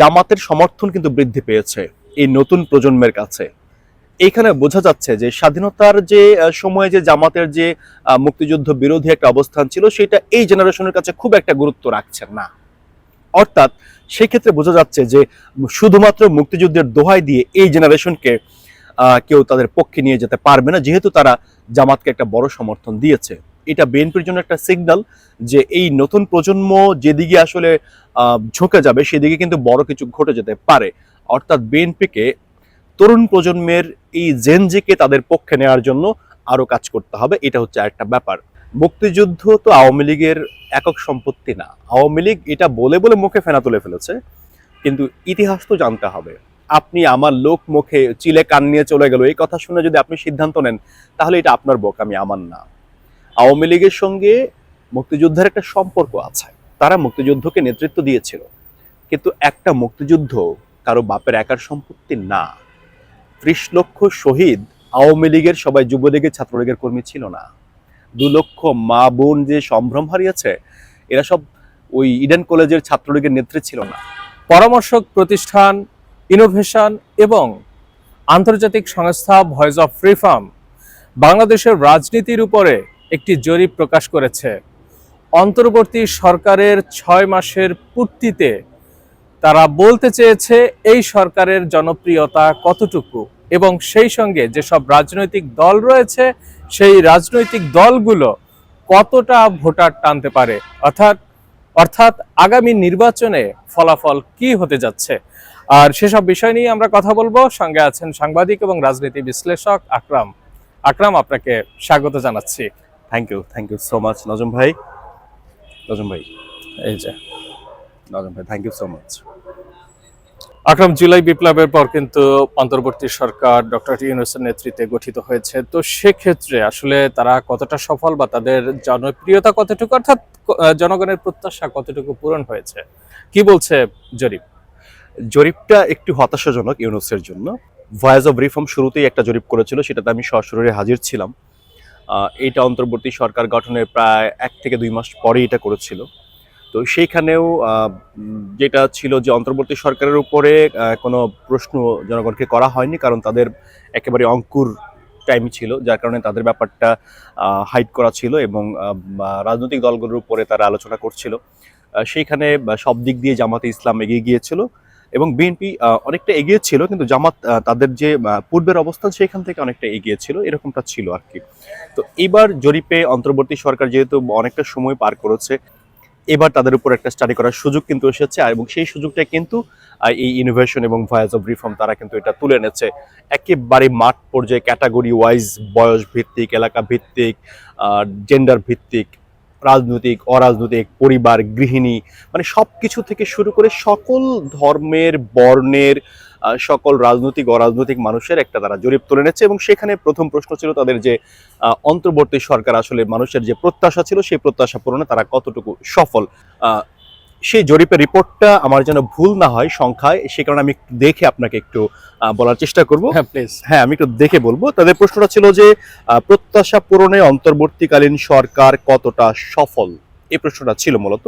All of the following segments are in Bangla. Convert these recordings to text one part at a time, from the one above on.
জামাতের সমর্থন কিন্তু বৃদ্ধি পেয়েছে এই নতুন প্রজন্মের কাছে। এইখানে বোঝা যাচ্ছে যে স্বাধীনতার যে সময়ে যে জামাতের যে মুক্তিযুদ্ধ বিরোধী একটা অবস্থান ছিল, সেটা এই জেনারেশনের কাছে খুব একটা গুরুত্ব রাখছেন না। অর্থাৎ সেই ক্ষেত্রে বোঝা যাচ্ছে যে শুধুমাত্র মুক্তিযুদ্ধের দোহাই দিয়ে এই জেনারেশনকে কেউ তাদের পক্ষে নিয়ে যেতে পারবে না, যেহেতু তারা জামাতকে একটা বড় সমর্থন দিয়েছে। এটা বিএনপির জন্য একটা সিগন্যাল যে এই নতুন প্রজন্ম যেদিকে আসলে ঝুঁকে যাবে, সেদিকে কিন্তু বড় কিছু ঘটে যেতে পারে। অর্থাৎ বিএনপিকে তরুণ প্রজন্মের এই জেনজিকে তাদের পক্ষে নেওয়ার জন্য আরও কাজ করতে হবে, এটা হচ্ছে একটা ব্যাপার। মুক্তিযুদ্ধ তো আওয়ামী লীগের একক সম্পত্তি না। আওয়ামী লীগ এটা বলে বলে মুখে ফেনা তুলে ফেলেছে, কিন্তু ইতিহাস তো জানতে হবে। আপনি আমার লোক মুখে চিলে কান নিয়ে চলে গেল, এই কথা শুনে যদি আপনি সিদ্ধান্ত নেন, তাহলে এটা আপনার বোক, আমি আমার না। আওয়ামী লীগের সঙ্গে মুক্তিযুদ্ধের একটা সম্পর্ক আছে। তারা মুক্তিযুদ্ধকে নেতৃত্ব দিয়েছিল। কিন্তু একটা মুক্তিযুদ্ধ কারও বাপের একার সম্পত্তি না। ত্রিশ লক্ষ শহীদ আওয়ামী লীগের সবাই যুবলীগের ছাত্রলীগের কর্মী ছিল না। দু লক্ষ মা বোন যে সম্ভ্রম হারিয়েছে, এরা সব ওই ইডেন কলেজের ছাত্রলীগের নেত্রী ছিল না। পরামর্শক প্রতিষ্ঠান ইনোভেশন এবং আন্তর্জাতিক সংস্থা ভয়েস অফ রিফর্ম বাংলাদেশের রাজনীতির উপরে একটি জরিপ প্রকাশ করেছে। অন্তর্বর্তী সরকারের ছয় মাসের পূর্তিতে তারা বলতে চেয়েছে, এই সরকারের জনপ্রিয়তা কতটুকু? এবং সেই সঙ্গে যেসব রাজনৈতিক দল রয়েছে, সেই রাজনৈতিক দলগুলো কতটা ভোটার টানতে পারে? অর্থাৎ অর্থাৎ আগামী নির্বাচনে ফলাফল কি হতে যাচ্ছে? আর সেসব বিষয় নিয়ে আমরা কথা বলব। সঙ্গে আছেন সাংবাদিক এবং রাজনীতি বিশ্লেষক আকরাম। আকরাম, আপনাকে স্বাগত জানাচ্ছি। Thank you thank you so much Nazam ভাই নজম ভাই এই যে নজম ভাই thank you so much Akram July বিপ্লবের পর কিন্তু অন্তর্বর্তী সরকার ডক্টর ইউনুসের নেতৃত্বে গঠিত হয়েছে। তো সেক্ষেত্রে আসলে তারা কতটা সফল বা তাদের জনপ্রিয়তা কতটুকু, অর্থাৎ জনগণের প্রত্যাশা কতটুকু পূরণ হয়েছে? কি বলছে জরিপ? জরিপটা একটু হতাশাজনক ইউনুসের জন্য। ভয়েস অফ রিফর্ম শুরুতেই একটা জরিপ করেছিল, সেটাতে আমি সশরীরে হাজির ছিলাম। এইটা অন্তর্বর্তী সরকার গঠনের প্রায় এক থেকে দুই মাস পরে এটা করেছিল। তো সেইখানেও যেটা ছিল যে অন্তর্বর্তী সরকারের উপরে কোনো প্রশ্ন জনগণকে করা হয়নি, কারণ তাদের একেবারে অঙ্কুর টাইম ছিল, যার কারণে তাদের ব্যাপারটা হাইড করা ছিল এবং রাজনৈতিক দলগুলোর উপরে তারা আলোচনা করছিল। সেইখানে সব দিক দিয়ে জামাতে ইসলাম এগিয়ে গিয়েছিল। এবং বিএনপি অনেকটা এগিয়ে ছিল, কিন্তু জামাত তাদের যে পূর্বের অবস্থান সেখান থেকে অনেকটা এগিয়ে ছিল, এরকমটা ছিল আর কি। তো এবার জরিপে অন্তর্বর্তী সরকার যেহেতু অনেকটা সময় পার করেছে, এবার তাদের উপর একটা স্টাডি করার সুযোগ কিন্তু এসেছে এবং সেই সুযোগটা কিন্তু এই ইনোভেশন এবং ভয়েস অফ রিফর্ম তারা কিন্তু এটা তুলে এনেছে। একেবারে মাঠ পর্যায়ে ক্যাটাগরি ওয়াইজ বয়স ভিত্তিক, এলাকা ভিত্তিক জেন্ডার ভিত্তিক রাজনৈতিক, অরাজনৈতিক, পরিবার, গৃহিণী মানে সব কিছু থেকে শুরু করে সকল ধর্মের, বর্ণের সকল রাজনৈতিক, অরাজনৈতিক মানুষের একটা তারা জরিপ তুলে নিচ্ছে এবং সেখানে প্রথম প্রশ্ন ছিল তাদের যে অন্তর্বর্তী সরকার আসলে মানুষের যে প্রত্যাশা ছিল, সেই প্রত্যাশা পূরণে তারা কতটুকু সফল। সেই জরিপের রিপোর্টটা আমার যেন ভুল না হয় সংখ্যায় সে কারণে আমি একটু দেখে আপনাকে একটু বলার চেষ্টা করব। হ্যাঁ প্লিজ হ্যাঁ আমি একটু দেখে বলব। তাদের প্রশ্নটা ছিল যে প্রত্যাশা পূরণে অন্তর্বর্তীকালীন সরকার কতটা সফল? এই প্রশ্নটা ছিল মূলত।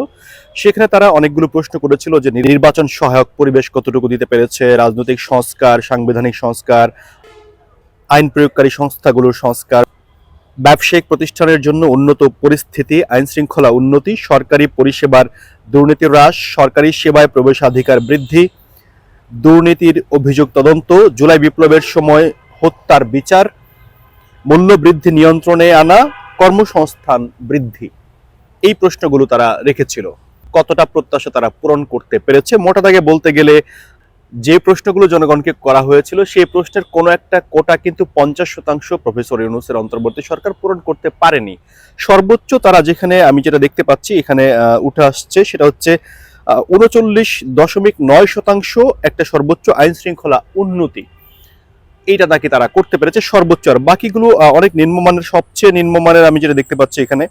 সেখানে তারা অনেকগুলো প্রশ্ন করেছিল যে নির্বাচন সহায়ক পরিবেশ কতটুকু দিতে পেরেছে? রাজনৈতিক সংস্কার সাংবিধানিক সংস্কার আইন প্রয়োগকারী সংস্থাগুলোর সংস্কার ব্যবসায়িক প্রতিষ্ঠানের জন্য উন্নত পরিস্থিতি আইন শৃঙ্খলা উন্নতি সরকারি পরিষেবার দুর্নীতি হ্রাস, সরকারি সেবায় প্রবেশাধিকার বৃদ্ধি, দুর্নীতির অভিযোগ তদন্ত, জুলাই বিপ্লবের সময় হত্যার বিচার মূল্য বৃদ্ধি নিয়ন্ত্রণে আনা, কর্মসংস্থান বৃদ্ধি। এই প্রশ্নগুলো তারা রেখেছিল। কতটা প্রত্যাশা তারা পূরণ করতে পেরেছে? মোটা দাগে বলতে গেলে যে প্রশ্নগুলো জনগণকে করা হয়েছিল, সেই প্রশ্নের কোনো একটা কোটা কিন্তু পঞ্চাশ শতাংশ প্রফেসর ইউনুসের অন্তর্বর্তী সরকার পূরণ করতে পারেনি। সর্বোচ্চ তারা যেখানে, আমি যেটা দেখতে পাচ্ছি, এখানে উঠে আসছে, সেটা হচ্ছে উনচল্লিশ দশমিক নয় শতাংশ একটা সর্বোচ্চ আইন শৃঙ্খলা উন্নতি। এইটা নাকি তারা করতে পেরেছে সর্বোচ্চ। আর বাকিগুলো অনেক নিম্নমানের, সবচেয়ে নিম্নমানের আমি যেটা দেখতে পাচ্ছি এখানে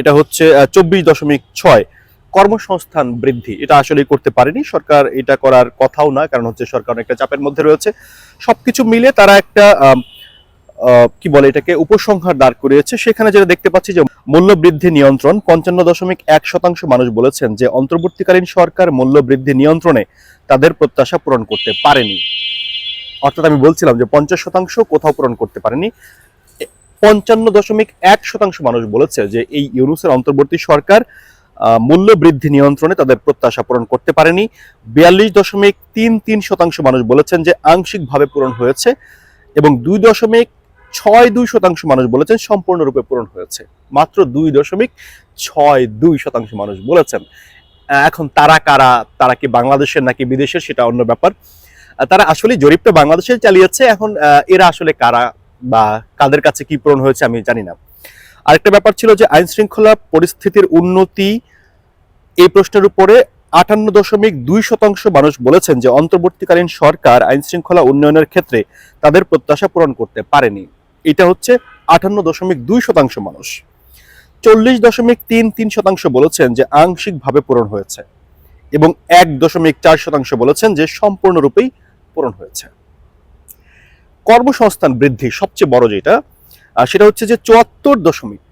এটা হচ্ছে চব্বিশ দশমিক ছয়। কর্মসংস্থান বৃদ্ধি, এটা আসলে করতে পারেনি। সরকার এটা করার কথাও না কারণ হচ্ছে সরকার একটা চাপের মধ্যে রয়েছে। সবকিছু মিলে তারা একটা কি বলে এটাকে, উপসংহার দাঁড় করিয়েছে। সেখানে যেটা দেখতে পাচ্ছি যে মূল্য বৃদ্ধি নিয়ন্ত্রণ, পঞ্চান্ন দশমিক এক শতাংশ মানুষ বলেছেন যে অন্তর্বর্তীকালীন সরকার মূল্য বৃদ্ধি নিয়ন্ত্রণে তাদের প্রত্যাশা পূরণ করতে পারেনি। অর্থাৎ আমি বলছিলাম যে পঞ্চাশ শতাংশ কোথাও পূরণ করতে পারেনি। পঞ্চান্ন দশমিক এক শতাংশ মানুষ বলেছে যে এই ইউনুসের অন্তর্বর্তী সরকার মূল্য বৃদ্ধি নিয়ন্ত্রণে তাদের প্রত্যাশা পূরণ করতে পারেনি। বিয়াল্লিশ দশমিক তিন তিন শতাংশ মানুষ বলেছেন যে আংশিকভাবে পূরণ হয়েছে এবং দুই দশমিক ছয় দুই শতাংশ মানুষ বলেছেন সম্পূর্ণরূপে পূরণ হয়েছে। মাত্র দুই দশমিক ছয় দুই শতাংশ মানুষ বলেছেন। এখন তারা কারা? তারা কি বাংলাদেশের নাকি বিদেশের? সেটা অন্য ব্যাপার। তারা আসলে জরিপটা বাংলাদেশে চালিয়েছে। এখন এরা আসলে কারা বা কাদের কাছে কি পূরণ হয়েছে আমি জানি না। আরেকটা ব্যাপার ছিল যে আইন শৃঙ্খলা পরিস্থিতির উন্নতি এই প্রশ্নের উপরে আটান্ন দশমিক দুই শতাংশ মানুষ বলেছেন যে অন্তর্বর্তীকালীন সরকার আইন শৃঙ্খলা উন্নয়নের ক্ষেত্রে তাদের প্রত্যাশা পূরণ করতে পারেনি। এটা হচ্ছে আটান্ন দশমিক দুই শতাংশ মানুষ। চল্লিশ দশমিক তিন তিন শতাংশ বলেছেন যে আংশিকভাবে পূরণ হয়েছে এবং এক দশমিক চার শতাংশ বলেছেন যে সম্পূর্ণরূপেই পূরণ হয়েছে। কর্মসংস্থান বৃদ্ধি সবচেয়ে বড় যেটা সেটা হচ্ছে যে চুয়াত্তর দশমিক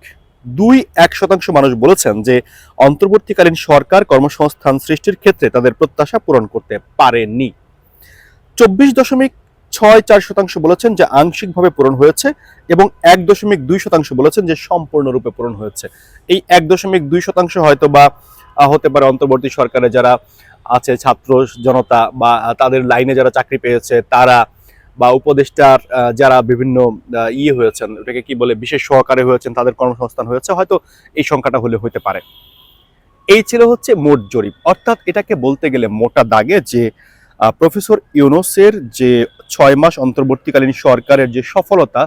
দুই এক শতাংশ মানুষ বলেছেন যে অন্তর্বর্তীকালীন সরকার কর্মসংস্থান সৃষ্টির ক্ষেত্রে তাদের প্রত্যাশা পূরণ করতে পারেনি। চব্বিশ দশমিক ছয় চার শতাংশ বলেছেন যে আংশিকভাবে পূরণ হয়েছে এবং এক দশমিক দুই শতাংশ বলেছেন যে সম্পূর্ণরূপে পূরণ হয়েছে। এই এক দশমিক দুই শতাংশ হয়তো বা হতে পারে অন্তর্বর্তী সরকারে যারা আছে, ছাত্র জনতা বা তাদের লাইনে যারা চাকরি পেয়েছে, তারা বা উপদেষ্টার যারা বিভিন্ন ইয়ে হয়েছেন ওটাকে কি বলে, বিশেষ সহকারে হয়েছেন, তাদের কর্মসংস্থান হয়েছে, হয়তো এই সংখ্যাটা হলে হতে পারে। এই ছিল হচ্ছে মোট জরিপ। অর্থাৎ এটাকে বলতে গেলে মোটা দাগে যে প্রফেসর ইউনুসের যে ছয় মাস অন্তর্বর্তীকালীন সরকারের যে সফলতা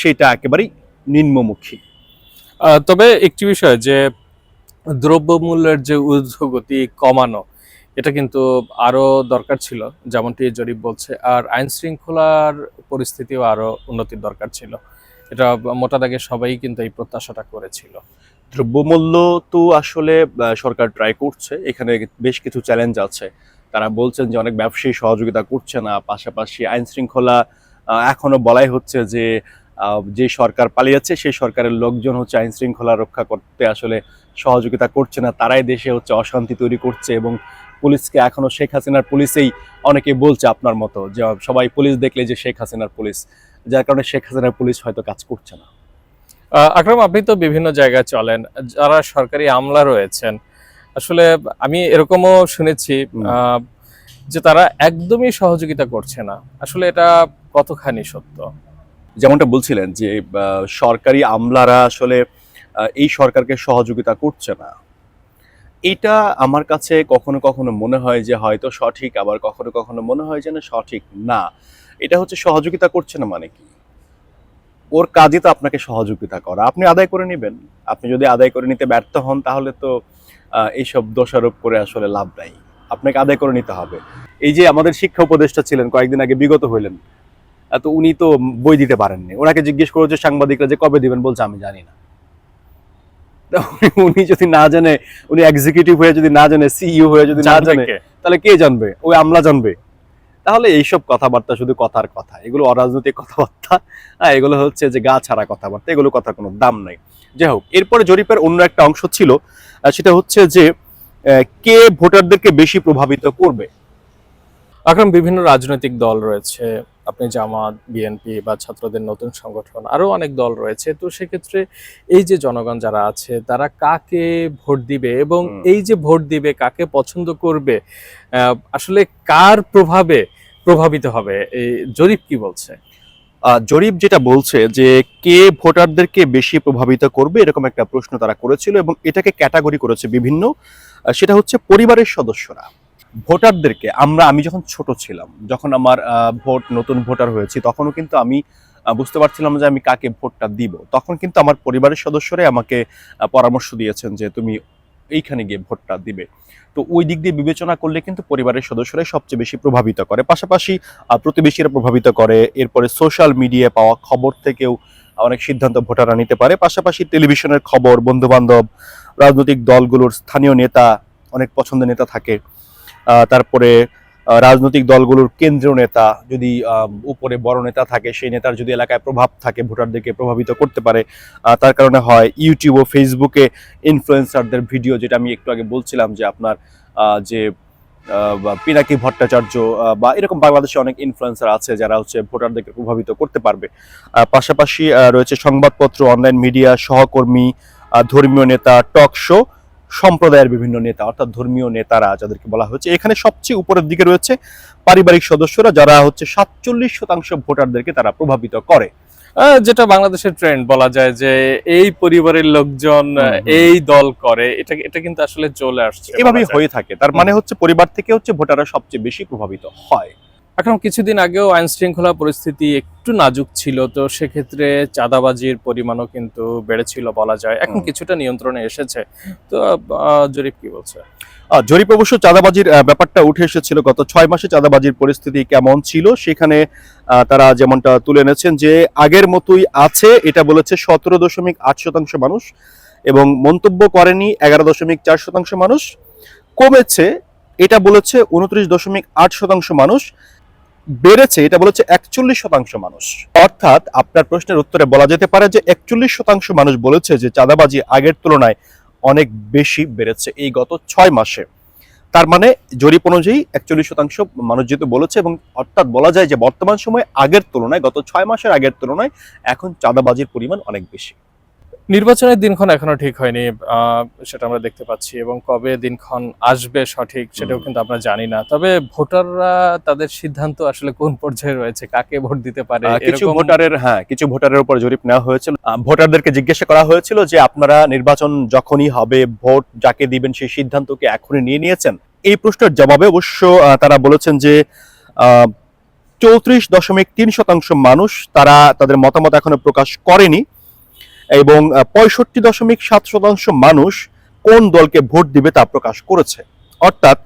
সেটা একেবারেই নিম্নমুখী। তবে একটি বিষয় যে, দ্রব্যমূল্যের যে ঊর্ধ্বগতি কমানো এটা কিন্তু আরও দরকার ছিল, যেমনটি জরিপ বলছে। আর আইন শৃঙ্খলার পরিস্থিতিও আরও উন্নতির দরকার ছিল। এটা মোটা দাগে সবাই কিন্তু এই প্রত্যাশাটা করেছিল। দ্রব্যমূল্য তো আসলে সরকার ট্রাই করছে। এখানে বেশ কিছু চ্যালেঞ্জ আছে। তারা বলছেন যে অনেক ব্যবসায়ী সহযোগিতা করছে না। পাশাপাশি আইন শৃঙ্খলা এখনও বলাই হচ্ছে যে যে সরকার পালিয়েছে, সেই সরকারের লোকজন হচ্ছে আইন শৃঙ্খলা রক্ষা করতে আসলে সহযোগিতা করছে না। তারাই দেশে হচ্ছে অশান্তি তৈরি করছে এবং পুলিশকে এখনও শেখ হাসিনার পুলিশেই অনেকে বলছে আপনার মতো যে সবাই পুলিশ দেখলে যে শেখ হাসিনার পুলিশ যার কারণে শেখ হাসিনার পুলিশ হয়তো কাজ করছে না। আকরাম আপনি তো বিভিন্ন জায়গায় চলেন যারা সরকারি আমলা রয়েছেন আসলে আমি এরকমও শুনেছি আহ, যে তারা একদমই সহযোগিতা করছে না। আসলে এটা কতখানি সত্য? যেমনটা বলছিলেন যে সরকারি আমলারা আসলে এই সরকারকে সহযোগিতা করছে না। এটা আমার কাছে কখনো কখনো মনে হয় যে হয়তো সঠিক, আবার কখনো কখনো মনে হয় যে না সঠিক না। এটা হচ্ছে সহযোগিতা করছে না মানে কি? ওর কাজই তো আপনাকে সহযোগিতা করা। আপনি আদায় করে নেবেন। আপনি যদি আদায় করে নিতে ব্যর্থ হন, তাহলে তো এইসব দোষারোপ করে আসলে লাভ নাই। আপনাকে আদায় করে নিতে হবে। এই যে আমাদের শিক্ষা উপদেষ্টা ছিলেন, কয়েকদিন আগে বিগত হইলেন তো উনি তো বই দিতে পারেননি। ওনাকে জিজ্ঞেস করেছে সাংবাদিকরা যে কবে দিবেন বলছে, আমি জানি না। উনি- যদি না জানে উনি এক্সিকিউটিভ হয়ে যদি না জানে সিইও হয়ে যদি না জানে তাহলে কে জানবে? ওই আমলা জানবে। তাহলে এইসব কথাবার্তা শুধু কথার কথা। এগুলো অরাজনৈতিক কথাবার্তা। হ্যাঁ এগুলো হচ্ছে যে গা ছাড়া কথাবার্তা। এগুলো কথার কোনো দাম নাই। যাই হোক এরপরে জরিপের অন্য একটা অংশ ছিল সেটা হচ্ছে যে কে ভোটারদেরকে বেশি প্রভাবিত করবে? এখন বিভিন্ন রাজনৈতিক দল রয়েছে আপনি জামাত বিএনপি বা ছাত্রদের নতুন সংগঠন আরও অনেক দল রয়েছে। তো সেক্ষেত্রে এই যে জনগণ যারা আছে তারা কাকে ভোট দিবে এবং এই যে ভোট দিবে কাকে পছন্দ করবে আসলে কার প্রভাবে প্রভাবিত হবে? এই জরিপ কি বলছে? জরিপ যেটা বলছে যে কে ভোটারদেরকে বেশি প্রভাবিত করবে এরকম একটা প্রশ্ন তারা করেছিল এবং এটাকে ক্যাটাগরি করেছে বিভিন্ন। সেটা হচ্ছে পরিবারের সদস্যরা। ভোটারদেরকে, আমরা, আমি যখন ছোট ছিলাম, যখন আমার ভোট, নতুন ভোটার হয়েছি, তখনও কিন্তু আমি বুঝতে পারছিলাম যে আমি কাকে ভোটটা দিব। তখন কিন্তু আমার পরিবারের সদস্যরাই আমাকে পরামর্শ দিয়েছেন যে তুমি এইখানে গিয়ে ভোটটা দিবে। তো ওই দিক দিয়ে বিবেচনা করলে কিন্তু পরিবারের সদস্যরাই সবচেয়ে বেশি প্রভাবিত করে। পাশাপাশি প্রতিবেশীরা প্রভাবিত করে। এরপরে সোশ্যাল মিডিয়ায় পাওয়া খবর থেকেও অনেক সিদ্ধান্ত ভোটাররা নিতে পারে। পাশাপাশি টেলিভিশনের খবর বন্ধু বান্ধব রাজনৈতিক দলগুলোর স্থানীয় নেতা, অনেক পছন্দের নেতা থাকে। তারপরে রাজনৈতিক দলগুলোর কেন্দ্রীয় নেতা যদি উপরে বড় নেতা থাকে, সেই নেতার যদি এলাকায় প্রভাব থাকে, ভোটারদেরকে প্রভাবিত করতে পারে তার কারণে হয় ইউটিউব ও ফেসবুকে ইনফ্লুয়েন্সারদের ভিডিও যেটা আমি একটু আগে বলছিলাম যে আপনার যে পিনাকি ভট্টাচার্য বা এরকম বাংলাদেশে অনেক ইনফ্লুয়েন্সার আছে যারা হচ্ছে ভোটারদেরকে প্রভাবিত করতে পারবে। পাশাপাশি রয়েছে সংবাদপত্র অনলাইন মিডিয়া সহকর্মী ধর্মীয় নেতা টক শো সম্প্রদায়ের বিভিন্ন নেতা অর্থাৎ ধর্মীয় নেতারা যাদেরকে বলা হচ্ছে এখানে সবচেয়ে উপরের দিকে রয়েছে পারিবারিক সদস্যরা যারা হচ্ছে সাতচল্লিশ শতাংশ ভোটারদেরকে তারা প্রভাবিত করে। আহ, যেটা বাংলাদেশের ট্রেন্ড বলা যায় যে এই পরিবারের লোকজন। এই দল করে এটা এটা কিন্তু আসলে চলে আসছে এভাবেই হয়ে থাকে। তার মানে হচ্ছে পরিবার থেকে হচ্ছে ভোটাররা সবচেয়ে বেশি প্রভাবিত হয়। এখন কিছুদিন আগেও আইন শৃঙ্খলা পরিস্থিতি একটু নাজুক ছিল তো সেক্ষেত্রে চাঁদাবাজির পরিমাণও কিন্তু বেড়েছিল বলা যায়। এখন কিছুটা নিয়ন্ত্রণে এসেছে। তো জরিপ কি বলছে? জরিপ অবশ্য চাঁদাবাজির ব্যাপারটা উঠে এসেছিল। গত ছয় মাসে চাঁদাবাজির পরিস্থিতি কেমন ছিল সেখানে তারা যেমনটা তুলে এনেছেন যে আগের মতোই আছে এটা বলেছে সতেরো দশমিক আট শতাংশ মানুষ এবং মন্তব্য করেনি এগারো দশমিক চার শতাংশ মানুষ। কমেছে এটা বলেছে উনত্রিশ দশমিক আট শতাংশ মানুষ। বেড়েছে, এটা বলেছে একচল্লিশ শতাংশ মানুষ। অর্থাৎ আপনার প্রশ্নের উত্তরে বলা যেতে পারে যে একচল্লিশ শতাংশ মানুষ বলেছে যে চাঁদাবাজি আগের তুলনায় অনেক বেশি বেড়েছে এই গত ছয় মাসে। তার মানে জরিপ অনুযায়ী একচল্লিশ শতাংশ মানুষ যেহেতু বলেছে এবং অর্থাৎ বলা যায় যে বর্তমান সময়ে আগের তুলনায়, গত ছয় মাসের আগের তুলনায় এখন চাঁদাবাজির পরিমাণ অনেক বেশি। নির্বাচনের দিনক্ষণ এখনও ঠিক হয়নি সেটা আমরা দেখতে পাচ্ছি এবং কবে দিনক্ষণ আসবে সঠিক সেটাও কিন্তু আমরা জানি না। তবে ভোটাররা তাদের সিদ্ধান্ত আসলে কোন পর্যায়ে রয়েছে কাকে ভোট দিতে পারে কিছু ভোটারের হ্যাঁ কিছু ভোটারের উপর জরিপ নেওয়া হয়েছিল। ভোটারদেরকে জিজ্ঞাসা করা হয়েছিল যে আপনারা নির্বাচন যখনই হবে ভোট যাকে দিবেন সেই সিদ্ধান্তকে এখনই নিয়ে নিয়েছেন। এই প্রশ্নের জবাবে অবশ্য তারা বলেছেন যে আহ চৌত্রিশ দশমিক তিন শতাংশ মানুষ তারা তাদের মতামত এখনও প্রকাশ করেনি। এবং পঁয়ষট্টি দশমিক সাত শতাংশ মানুষ কোন দলকে ভোট দিবে তা প্রকাশ করেছে। অর্থাৎ,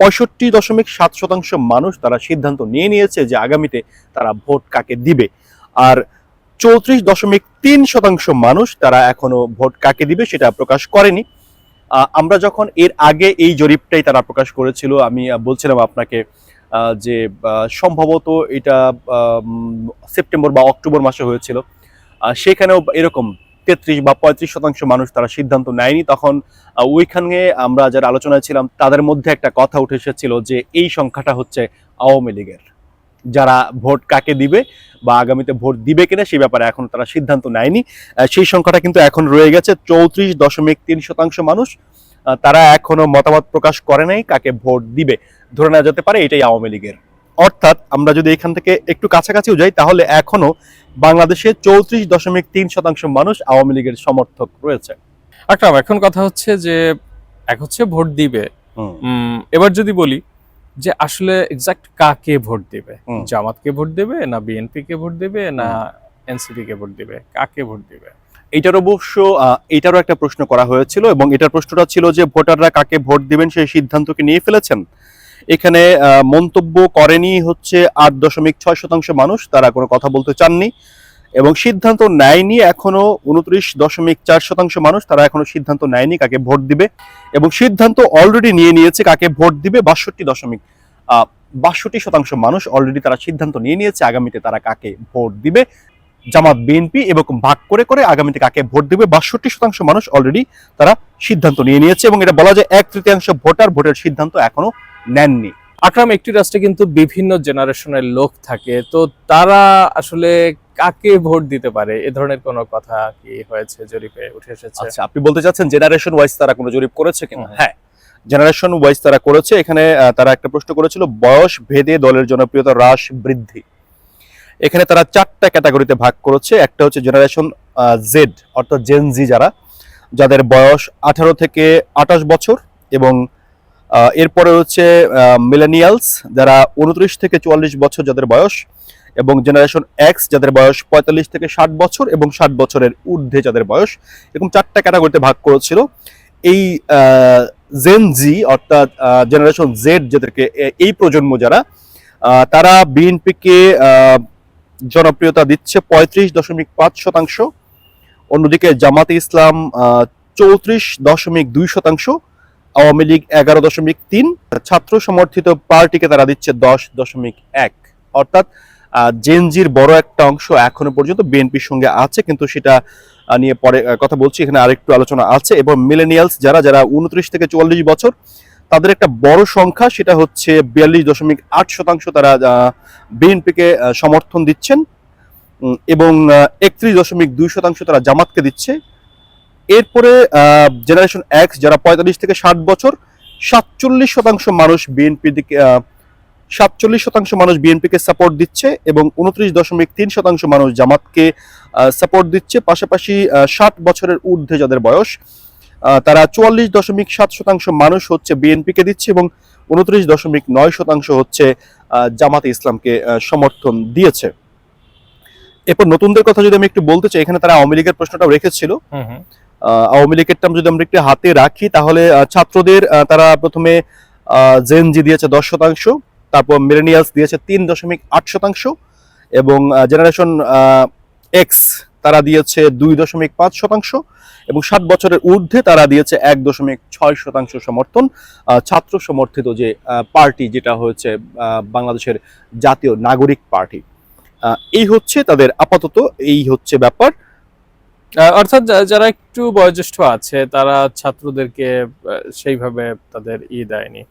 পঁয়ষট্টি দশমিক সাত শতাংশ মানুষ তারা সিদ্ধান্ত নিয়ে নিয়েছে যে আগামীতে তারা ভোট কাকে দিবে। আর চৌত্রিশ দশমিক তিন শতাংশ মানুষ তারা এখনও ভোট কাকে দিবে সেটা প্রকাশ করেনি। আমরা যখন এর আগে এই জরিপটাই তারা প্রকাশ করেছিল, আমি বলছিলাম আপনাকে যে সম্ভবত এটা সেপ্টেম্বর বা অক্টোবর মাসে হয়েছিল। সেখানেও এরকম তেত্রিশ বা পঁয়ত্রিশ শতাংশ মানুষ তারা সিদ্ধান্ত নেয়নি। তখন ওইখানে আমরা যারা আলোচনায় ছিলাম, তাদের মধ্যে একটা কথা উঠে এসেছিল যে, এই সংখ্যাটা হচ্ছে আওয়ামী লীগের। যারা ভোট কাকে দিবে বা আগামীতে ভোট দিবে কিনা সেই ব্যাপারে এখন তারা সিদ্ধান্ত নেয়নি। সেই সংখ্যাটা কিন্তু এখন রয়ে গেছে চৌত্রিশ দশমিক তিন শতাংশ মানুষ। তারা এখনও মতামত প্রকাশ করে নাই কাকে ভোট দিবে। ধরে নেওয়া যেতে পারে এটাই আওয়ামী লীগের অর্থাৎ আমরা যদি এখান থেকে একটু কাছাকাছিও যাই তাহলে এখনও বাংলাদেশে চৌত্রিশ দশমিক তিন শতাংশ মানুষ আওয়ামী লীগের সমর্থক রয়েছে। আকরাম এখন কথা হচ্ছে যে এক হচ্ছে ভোট দিবে। এবার যদি বলি যে আসলে এক্সাক্ট কাকে ভোট দিবে। জামাতকে ভোট দেবে না বিএনপি কে ভোট দেবে না এনসিপি কে ভোট দিবে? কাকে ভোট দিবে? এটার অবশ্য এটারও একটা প্রশ্ন করা হয়েছিল এবং এটার প্রশ্নটা ছিল যে ভোটাররা কাকে ভোট দিবেন সেই সিদ্ধান্তকে নিয়ে ফেলেছেন। এখানে মন্তব্য করেনি হচ্ছে আট দশমিক ছয় শতাংশ মানুষ, তারা কোনো কথা বলতে চাননি এবং সিদ্ধান্ত নেয়নি এখনও উনত্রিশ দশমিক চার শতাংশ মানুষ, তারা এখনও সিদ্ধান্ত নেয়নি কাকে ভোট দিবে এবং সিদ্ধান্ত অলরেডি নিয়ে নিয়েছে কাকে ভোট দিবে, বাষট্টি দশমিক বাষট্টি শতাংশ মানুষ অলরেডি তারা সিদ্ধান্ত নিয়ে নিয়েছে আগামীতে তারা কাকে ভোট দিবে। জামাত, বিএনপি এবং ভাগ করে করে আগামীতে কাকে ভোট দিবে, বাষট্টি শতাংশ মানুষ অলরেডি তারা সিদ্ধান্ত নিয়ে নিয়েছে এবং এটা বলা যায় এক তৃতীয়াংশ ভোটার, ভোটের সিদ্ধান্ত এখনও নেননি। আকরাম একটি রাষ্ট্রে কিন্তু বিভিন্ন জেনারেশনের লোক থাকে তো তারা আসলে কাকে ভোট দিতে পারে? এ ধরনের কোনো কথা কি হয়েছে জরিপে উঠে এসেছে? আচ্ছা আপনি বলতে চাচ্ছেন জেনারেশন ওয়াইজ তারা কোনো জরিপ করেছে কিনা? হ্যাঁ। জেনারেশন ওয়াইজ তারা করেছে এখানে তারা একটা প্রশ্ন করেছিল বয়স ভেদে দলের জনপ্রিয়তা হ্রাস বৃদ্ধি। এখানে তারা চারটা ক্যাটাগরিতে ভাগ করেছে একটা হচ্ছে জেনারেশন জেড অর্থাৎ জেনজি যারা যাদের বয়স আঠারো থেকে আঠাশ বছর এবং এরপরে হচ্ছে মিলেনিয়ালস যারা উনত্রিশ থেকে চুয়াল্লিশ বছর যাদের বয়স এবং জেনারেশন এক্স যাদের বয়স পঁয়তাল্লিশ থেকে ষাট বছর এবং ষাট বছরের ঊর্ধ্বে যাদের বয়স, এরকম চারটা ক্যাটাগরিতে ভাগ করেছিল। এই জেন জি অর্থাৎ জেনারেশন জেড যাদেরকে এই প্রজন্ম যারা তারা বিএনপিকে জনপ্রিয়তা দিচ্ছে পঁয়ত্রিশ দশমিক পাঁচ শতাংশ। অন্যদিকে জামাতে ইসলাম চৌত্রিশ দশমিক দুই শতাংশ। আওয়ামী লীগ এগারো দশমিক তিন ছাত্র সমর্থিত পার্টিকে তারা দিচ্ছে দশ দশমিক এক। অর্থাৎ জেনজির বড় একটা অংশ এখনও পর্যন্ত বিএনপির সঙ্গে আছে, কিন্তু সেটা নিয়ে পরে কথা বলছি, এখানে আরেকটু আলোচনা আছে। এবং মিলেনিয়ালস যারা যারা উনত্রিশ থেকে চুয়াল্লিশ বছর, তাদের একটা বড় সংখ্যা, সেটা হচ্ছে বিয়াল্লিশ দশমিক আট শতাংশ তারা বিএনপিকে সমর্থন দিচ্ছেন। এবং একত্রিশ দশমিক দুই শতাংশ তারা জামাতকে দিচ্ছে। এরপরে জেনারেশন এক্স যারা পঁয়তাল্লিশ থেকে ষাট বছর, সাতচল্লিশ শতাংশ মানুষ বিএনপির দিকে সাতচল্লিশ শতাংশ মানুষ বিএনপিকে সাপোর্ট দিচ্ছে এবং উনত্রিশ দশমিক তিন শতাংশ মানুষ জামাতকে সাপোর্ট দিচ্ছে। পাশাপাশি ষাট বছরের ঊর্ধ্বে যাদের বয়স তারা চুয়াল্লিশ দশমিক সাত শতাংশ মানুষ হচ্ছে বিএনপিকে দিচ্ছে এবং উনত্রিশ দশমিক নয় শতাংশ হচ্ছে জামাতে ইসলামকে সমর্থন দিয়েছে। এরপর নতুনদের কথা যদি আমি একটু বলতে চাই, এখানে তারা আওয়ামী লীগের প্রশ্নটাও রেখেছিল। আওয়ামী লীগের টার্ম যদি আমরা একটু হাতে রাখি, তাহলে ছাত্রদের তারা প্রথমে জেনজি দিয়েছে দশ শতাংশ, তারপর মিলেনিয়ালস দিয়েছে তিন দশমিক আট শতাংশ, এবং জেনারেশন এক্স তারা দিয়েছে দুই দশমিক পাঁচ শতাংশ, এবং সাত বছরের ঊর্ধ্বে তারা দিয়েছে এক দশমিক ছয় শতাংশ সমর্থন ছাত্র সমর্থিত যে পার্টি যেটা হয়েছে বাংলাদেশের জাতীয় নাগরিক পার্টি। এই হচ্ছে তাদের আপাতত, এই হচ্ছে ব্যাপার। অর্থাৎ যারা একটু বয়োজ্যেষ্ঠ আছে তারা ছাত্রদেরকে সেইভাবে তাদের ই দেয়নি।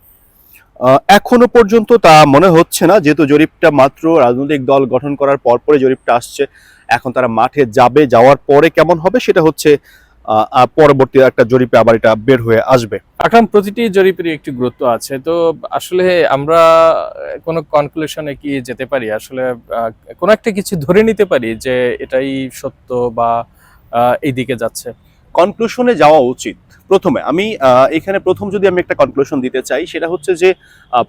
এখনও পর্যন্ত তা মনে হচ্ছে না যেহেতু জরিপটা মাত্র রাজনৈতিক দল গঠন করার পর পরে জরিপটা আসছে এখন তারা মাঠে যাবে যাওয়ার পরে কেমন হবে সেটা হচ্ছে পরবর্তী একটা জরিপে আবার এটা বের হয়ে আসবে। আকরাম প্রতিটি জরিপেরই একটি গুরুত্ব আছে তো আসলে আমরা কোনো কনক্লুশনে কি যেতে পারি? আসলে কোনো একটা কিছু ধরে নিতে পারি যে এটাই সত্য বা এই দিকে যাচ্ছে। কনক্লুশনে যাওয়া উচিত। প্রথমে আমি এখানে প্রথম যদি আমি একটা কনক্লুশন দিতে চাই, সেটা হচ্ছে যে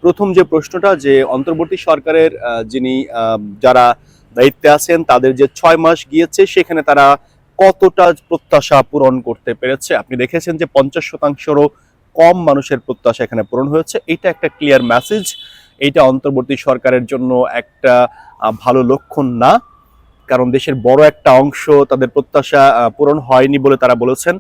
প্রথম যে প্রশ্নটা যে অন্তর্বর্তী সরকারের যিনি যারা দায়িত্বে আছেন, তাদের যে ছয় মাস গিয়েছে, সেখানে তারা কতটা প্রত্যাশা পূরণ করতে পেরেছে? আপনি দেখেছেন যে পঞ্চাশ শতাংশেরও কম মানুষের প্রত্যাশা এখানে পূরণ হয়েছে। এটা একটা ক্লিয়ার মেসেজ এটা অন্তর্বর্তী সরকারের জন্য একটা ভালো লক্ষণ না। কারণ দেশের বড় একটা অংশ তাদের প্রত্যাশা পূরণ হয়নি বলে তারা বলেছেন।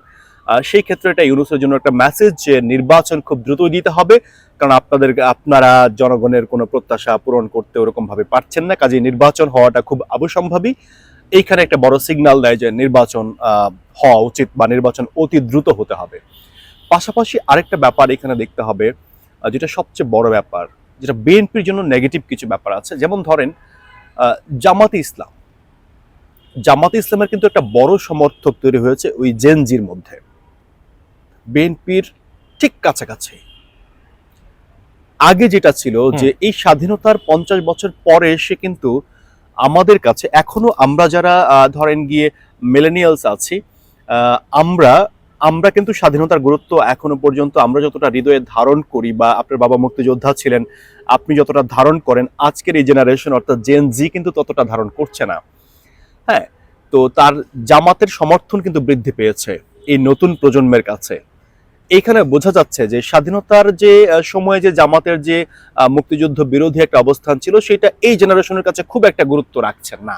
সেই ক্ষেত্রে এটা ইউনুসের জন্য একটা মেসেজ যে নির্বাচন খুব দ্রুত দিতে হবে, কারণ আপনাদের, আপনারা জনগণের কোনো প্রত্যাশা পূরণ করতে ওরকম ভাবে পারছেন না। কাজে নির্বাচন হওয়াটা খুব অবসম্ভাবী এইখানে একটা বড় সিগন্যাল দেয় যে নির্বাচন হওয়া উচিত বা নির্বাচন অতি দ্রুত হতে হবে। পাশাপাশি আরেকটা ব্যাপার এখানে দেখতে হবে যেটা সবচেয়ে বড় ব্যাপার, যেটা বিএনপির জন্য নেগেটিভ কিছু ব্যাপার আছে। যেমন ধরেন জামাতে ইসলাম। জামাতে ইসলামের কিন্তু একটা বড় সমর্থক তৈরি হয়েছে ওই জেনজির মধ্যে। বিএনপির ঠিক কাছাকাছি। আগে যেটা ছিল যে এই স্বাধীনতার পঞ্চাশ বছর পরে এসে কিন্তু আমাদের কাছে এখনও আমরা যারা ধরেন গিয়ে মিলেনিয়ালস আছি আমরা আমরা কিন্তু স্বাধীনতার গুরুত্ব এখনও পর্যন্ত আমরা যতটা হৃদয়ে ধারণ করি বা আপনার বাবা মুক্তিযোদ্ধা ছিলেন আপনি যতটা ধারণ করেন আজকের এই জেনারেশন অর্থাৎ জেন জি কিন্তু ততটা ধারণ করছে না। হ্যাঁ। তো তার জামাতের সমর্থন কিন্তু বৃদ্ধি পেয়েছে এই নতুন প্রজন্মের কাছে। এইখানে বোঝা যাচ্ছে যে স্বাধীনতার যে সময়ে যে জামাতের যে মুক্তিযুদ্ধ বিরোধী একটা অবস্থান ছিল, সেটা এই জেনারেশনের কাছে খুব একটা গুরুত্ব রাখছে না।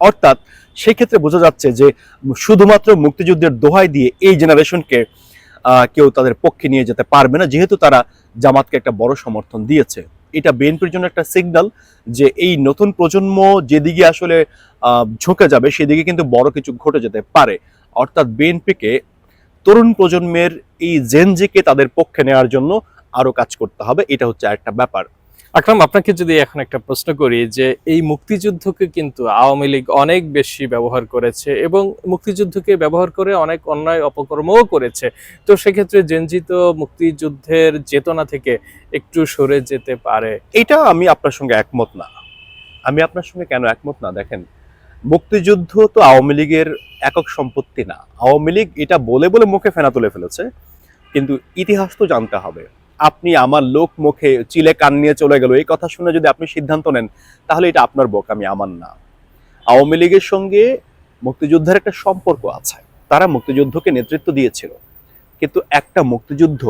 অর্থাৎ সেই ক্ষেত্রে বোঝা যাচ্ছে যে শুধুমাত্র মুক্তিযুদ্ধের দোহাই দিয়ে এই জেনারেশনকে কেউ তাদের পক্ষে নিয়ে যেতে পারবে না, যেহেতু তারা জামাতকে একটা বড় সমর্থন দিয়েছে। এটা বিএনপির জন্য একটা সিগন্যাল যে এই নতুন প্রজন্ম যেদিকে আসলে ঝুঁকে যাবে সেদিকে কিন্তু বড় কিছু ঘটে যেতে পারে। অর্থাৎ বিএনপিকে তরুণ প্রজন্মের এই জেনজিকে তাদের পক্ষে নেওয়ার জন্য আরও কাজ করতে হবে এটা হচ্ছে একটা ব্যাপার। আকরাম আপনাকে যদি এখন একটা প্রশ্ন করি যে এই মুক্তিযুদ্ধকে কিন্তু আওয়ামী লীগ অনেক বেশি ব্যবহার করেছে এবং মুক্তিযুদ্ধকে ব্যবহার করে অনেক অন্যায় অপকর্মও করেছে তো সেক্ষেত্রে জেনজিত মুক্তিযুদ্ধের চেতনা থেকে একটু সরে যেতে পারে। এটা আমি আপনার সঙ্গে একমত না। আমি আপনার সঙ্গে কেন একমত না? দেখেন মুক্তিযুদ্ধ তো আওয়ামী লীগের একক সম্পত্তি না। আওয়ামী লীগ এটা বলে বলে মুখে ফেনা তুলে ফেলেছে, কিন্তু ইতিহাস তো জানতে হবে। আপনি আমার লোক মুখে চিলে কান নিয়ে চলে গেল, এই কথা শুনে যদি আপনি সিদ্ধান্ত নেন, তাহলে এটা আপনার বোক, আমি আমার না। আওয়ামী লীগের সঙ্গে মুক্তিযুদ্ধের একটা সম্পর্ক আছে, তারা মুক্তিযুদ্ধকে নেতৃত্ব দিয়েছিল। কিন্তু একটা মুক্তিযুদ্ধ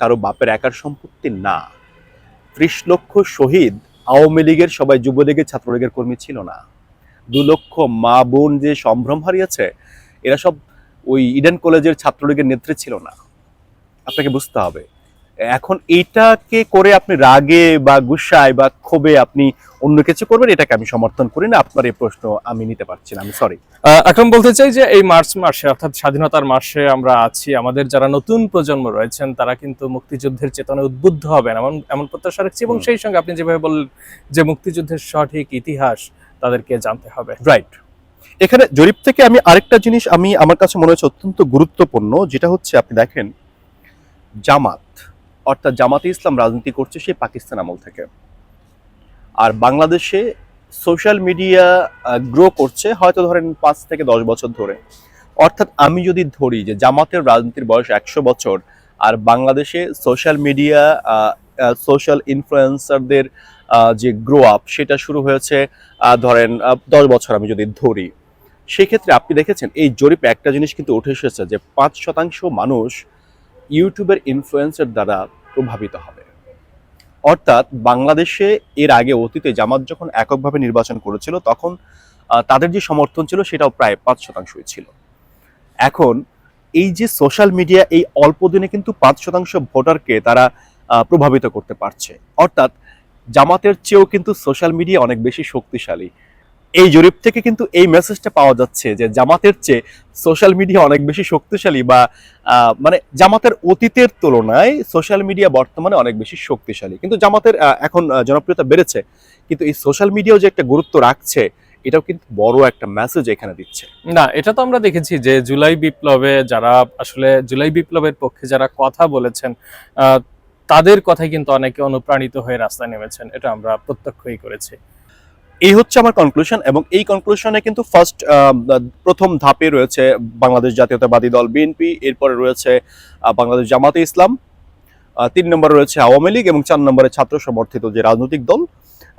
কারও বাপের একার সম্পত্তি না। ত্রিশ লক্ষ শহীদ আওয়ামী লীগের সবাই যুবলীগের, ছাত্রলীগের কর্মী ছিল না। দু লক্ষ মা বোন যে সম্ভ্রম হারিয়েছে এরা সব ওই ইডেন কলেজের ছাত্রলীগের নেত্রী ছিল না। আপনাকে বুঝতে হবে। এখন এইটাকে করে আপনি রাগে বা গুসায় বা ক্ষোভে আপনি অন্য কিছু করবেন এটাকে আমি সমর্থন করি না। আপনার এই প্রশ্ন আমি নিতে পারছি না আমি সরি এখন বলতে চাই যে এই মার্চ মাসে অর্থাৎ স্বাধীনতার মাসে আমরা আছি আমাদের যারা নতুন প্রজন্ম রয়েছেন তারা কিন্তু মুক্তিযুদ্ধের চেতনায় উদ্বুদ্ধ হবেন এমন এমন প্রত্যাশা রাখছি। এবং সেই সঙ্গে আপনি যেভাবে বললেন যে মুক্তিযুদ্ধের সঠিক ইতিহাস তাদেরকে জানতে হবে। রাইট এখানে জরিপ থেকে আমি আরেকটা জিনিস আমি, আমার কাছে মনে হচ্ছে অত্যন্ত গুরুত্বপূর্ণ, যেটা হচ্ছে আপনি দেখেন, জামাত, অর্থাৎ জামাতে ইসলাম রাজনীতি করছে সেই পাকিস্তান আমল থেকে। আর বাংলাদেশে সোশ্যাল মিডিয়া গ্রো করছে হয়তো ধরেন পাঁচ থেকে দশ বছর ধরে। অর্থাৎ আমি যদি ধরি যে জামাতের রাজনীতির বয়স একশো বছর, আর বাংলাদেশে সোশ্যাল মিডিয়া সোশ্যাল ইনফ্লুয়েন্সারদের যে গ্রো আপ সেটা শুরু হয়েছে ধরেন দশ বছর আমি যদি ধরি, সেক্ষেত্রে আপনি দেখেছেন, এই জরিপে একটা জিনিস কিন্তু উঠে এসেছে যে পাঁচ শতাংশ মানুষ ইউটিউবের ইনফ্লুয়েন্সের দ্বারা প্রভাবিত হবে। অর্থাৎ বাংলাদেশে এর আগে অতীতে জামাত যখন এককভাবে নির্বাচন করেছিল, তখন তাদের যে সমর্থন ছিল, সেটাও প্রায় পাঁচ শতাংশই ছিল। এখন, এই যে সোশ্যাল মিডিয়া এই অল্প দিনে কিন্তু পাঁচ শতাংশ ভোটারকে তারা প্রভাবিত করতে পারছে। অর্থাৎ জামাতের চেয়েও কিন্তু সোশ্যাল মিডিয়া অনেক বেশি শক্তিশালী। এই জরিপ থেকে কিন্তু এই মেসেজটা পাওয়া যাচ্ছে যে জামাতের চেয়ে সোশ্যাল মিডিয়া অনেক বেশি শক্তিশালী বা মানে জামাতের অতীতের তুলনায় সোশ্যাল মিডিয়া বর্তমানে অনেক বেশি শক্তিশালী। কিন্তু জামাতের এখন জনপ্রিয়তা বেড়েছে। কিন্তু এই সোশ্যাল মিডিয়াও যে একটা গুরুত্ব রাখছে, এটাও কিন্তু বড় একটা মেসেজ এখানে দিচ্ছে। না, এটা তো আমরা দেখেছি যে জুলাই বিপ্লবে যারা, আসলে জুলাই বিপ্লবের পক্ষে যারা কথা বলেছেন তাদের কথাই কিন্তু অনেকে অনুপ্রাণিত হয়ে রাস্তায় নেমেছেন, এটা আমরা প্রত্যক্ষই করেছি। এই হচ্ছে আমার কনক্লুশন এবং এই কনক্লুশনে কিন্তু ফার্স্ট প্রথম ধাপে রয়েছে বাংলাদেশ জাতীয়তাবাদী দল বিএনপি, এরপরে রয়েছে বাংলাদেশ জামাতে ইসলাম তিন নম্বরে রয়েছে আওয়ামী লীগ এবং চার নম্বরে ছাত্র সমর্থিত যে রাজনৈতিক দল।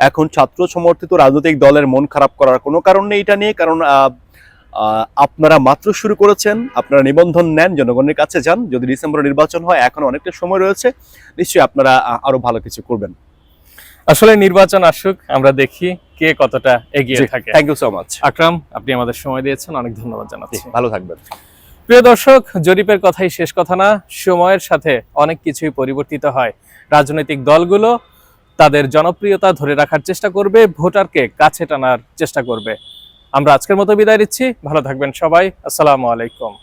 এখন ছাত্র সমর্থিত রাজনৈতিক দলের মন খারাপ করার কোনো কারণ নেই এটা নিয়ে, কারণ আপনারা মাত্র শুরু করেছেন। আপনারা নিবন্ধন নেন জনগণের কাছে যান। যদি ডিসেম্বরে নির্বাচন হয় এখন অনেকটা সময় রয়েছে নিশ্চয়ই আপনারা আরও ভালো কিছু করবেন। আসলে নির্বাচন আসুক আমরা দেখি কে কতটা এগিয়ে থাকে। Thank you so much Akram আপনি আমাদের সময় দিয়েছেন অনেক ধন্যবাদ জানাচ্ছি। ভালো থাকবেন। প্রিয় দর্শক জরিপের কথাই শেষ কথা না সময়ের সাথে অনেক কিছুই পরিবর্তিত হয়। রাজনৈতিক দলগুলো তাদের জনপ্রিয়তা ধরে রাখার চেষ্টা করবে ভোটারকে কাছে টানার চেষ্টা করবে। আমরা আজকের মতো বিদায় নিচ্ছি। ভালো থাকবেন সবাই। আসসালামু আলাইকুম।